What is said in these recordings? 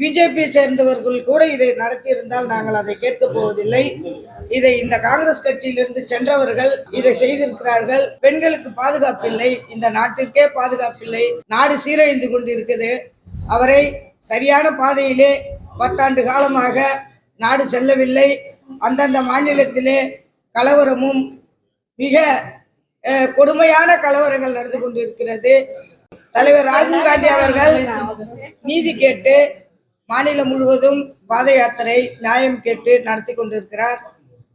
BJP சேர்ந்தவர்கள் கூட இதை நடத்தியிருந்தால் நாங்கள் அதை கேட்கப் போவதில்லை. இதை இந்த காங்கிரஸ் கட்சியிலிருந்து சென்றவர்கள் இதை செய்திருக்கிறார்கள். பெண்களுக்கு பாதுகாப்பில்லை. இந்த நாட்டிற்கே பாதுகாப்பில்லை. நாடு சீரழிந்து கொண்டிருக்குது. அவரை சரியான பாதையிலே பத்தாண்டு காலமாக நாடு செல்லவில்லை. அந்தந்த மாநிலத்திலே கலவரமும் மிக கொடுமையான கலவரங்கள் நடந்து கொண்டிருக்கிறது. தலைவர் ராகுல் காந்தி அவர்கள் நீதி கேட்டு மாநிலம் முழுவதும் பாத யாத்திரை நியாயம் கேட்டு நடத்தி கொண்டிருக்கிறார்.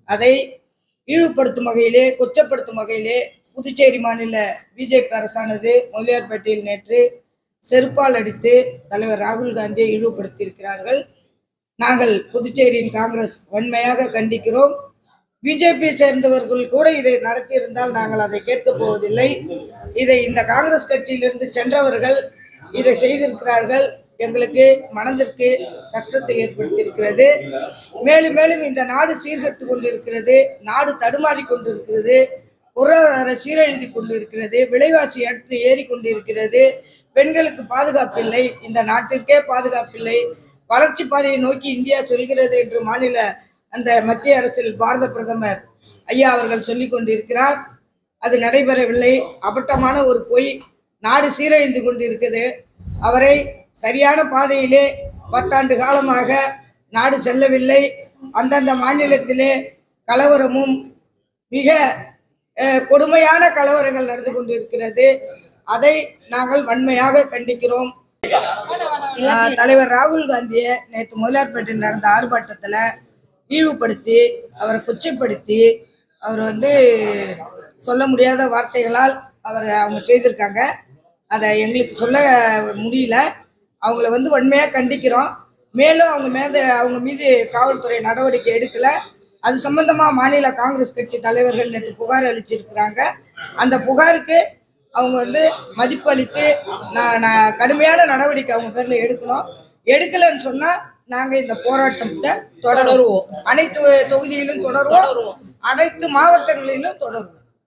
அதை இழிவுபடுத்தும் வகையிலே கொச்சப்படுத்தும் வகையிலே புதுச்சேரி மாநில பிஜேபி அரசானது முதலியார்பேட்டையில் நேற்று செருப்பால் அடித்து தலைவர் ராகுல் காந்தியை இழிவுபடுத்தியிருக்கிறார்கள். நாங்கள் புதுச்சேரியின் காங்கிரஸ் வன்மையாக கண்டிக்கிறோம். பிஜேபி சேர்ந்தவர்கள் கூட இதை நடத்தியிருந்தால் நாங்கள் அதை கேட்கப் போவதில்லை. இதை இந்த காங்கிரஸ் கட்சியிலிருந்து சென்றவர்கள் இதை செய்திருக்கிறார்கள். எங்களுக்கு மனதிற்கு கஷ்டத்தை ஏற்படுத்தியிருக்கிறது. மேலும் மேலும் இந்த நாடு சீர்கட்டு கொண்டிருக்கிறது நாடு தடுமாறி கொண்டிருக்கிறது பொருளாதார சீரழிந்து கொண்டிருக்கிறது விலைவாசி ஏற்று ஏறி கொண்டிருக்கிறது. பெண்களுக்கு பாதுகாப்பில்லை இந்த நாட்டுக்கே பாதுகாப்பில்லை வளர்ச்சி பாதையை நோக்கி இந்தியா செல்கிறது என்று மாநில அந்த மத்திய அரசில் பாரத பிரதமர் ஐயா அவர்கள் சொல்லி கொண்டிருக்கிறார். அது நடைபெறவில்லை. அபட்டமான ஒரு பொய் நாடு சீரழிந்து கொண்டிருக்கிறது. அவரை சரியான பாதையிலே பத்தாண்டு காலமாக நாடு செல்லவில்லை. அந்தந்த மாநிலத்திலே கலவரமும் மிக கொடுமையான கலவரங்கள் நடந்து கொண்டிருக்கிறது. அதை நாங்கள் வன்மையாக கண்டிக்கிறோம். தலைவர் ராகுல் காந்தியை நேற்று முதலியார்பேட்டையில் நடந்த ஆர்ப்பாட்டத்தில் இழிவுபடுத்தி அவரை கொச்சைப்படுத்தி அவர் வந்து சொல்ல முடியாத வார்த்தைகளால் அவர் அவங்க செய்திருக்காங்க. அதை எங்களுக்கு சொல்ல முடியல. அவங்கள வந்து வன்மையாக கண்டிக்கிறோம். மேலும் அவங்க மீது அவங்க மீது காவல்துறை நடவடிக்கை எடுக்கல. அது சம்பந்தமா மாநில காங்கிரஸ் கட்சி தலைவர்கள் நேற்று புகார் அளிச்சிருக்கிறாங்க. அந்த புகாருக்கு அவங்க வந்து மதிப்பு அளித்து நான் நான் கடுமையான நடவடிக்கை அவங்க பேர்ல எடுக்கணும். எடுக்கலைன்னு சொன்னா நாங்க இந்த போராட்டத்தை தொடருவோம். அனைத்து தொகுதியிலும் தொடருவோம். அனைத்து மாவட்டங்களிலும் தொடருவோம்.